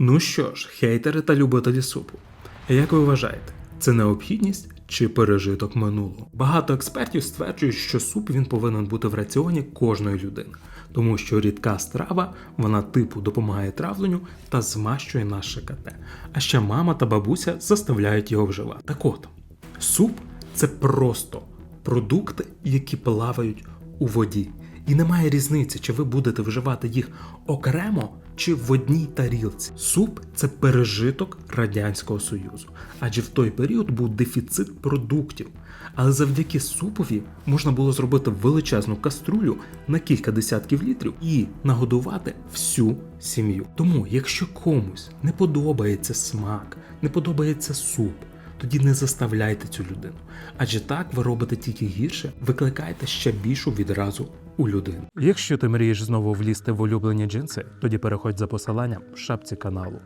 Ну що ж, хейтери та любителі супу. Як ви вважаєте, це необхідність чи пережиток минулого? Багато експертів стверджують, що суп він повинен бути в раціоні кожної людини, тому що рідка страва вона типу допомагає травленню та змащує наше КТ. А ще мама та бабуся заставляють його вживати. Так от, суп це просто продукти, які плавають у воді. І немає різниці, чи ви будете вживати їх окремо чи в одній тарілці. Суп це пережиток Радянського Союзу, адже в той період був дефіцит продуктів. Але завдяки супові можна було зробити величезну каструлю на кілька десятків літрів і нагодувати всю сім'ю. Тому, якщо комусь не подобається смак, не подобається суп, тоді не заставляйте цю людину. Адже так ви робите тільки гірше, викликаєте ще більшу відразу у людину. Якщо ти мрієш знову влізти в улюблені джинси, тоді переходь за посиланням в шапці каналу.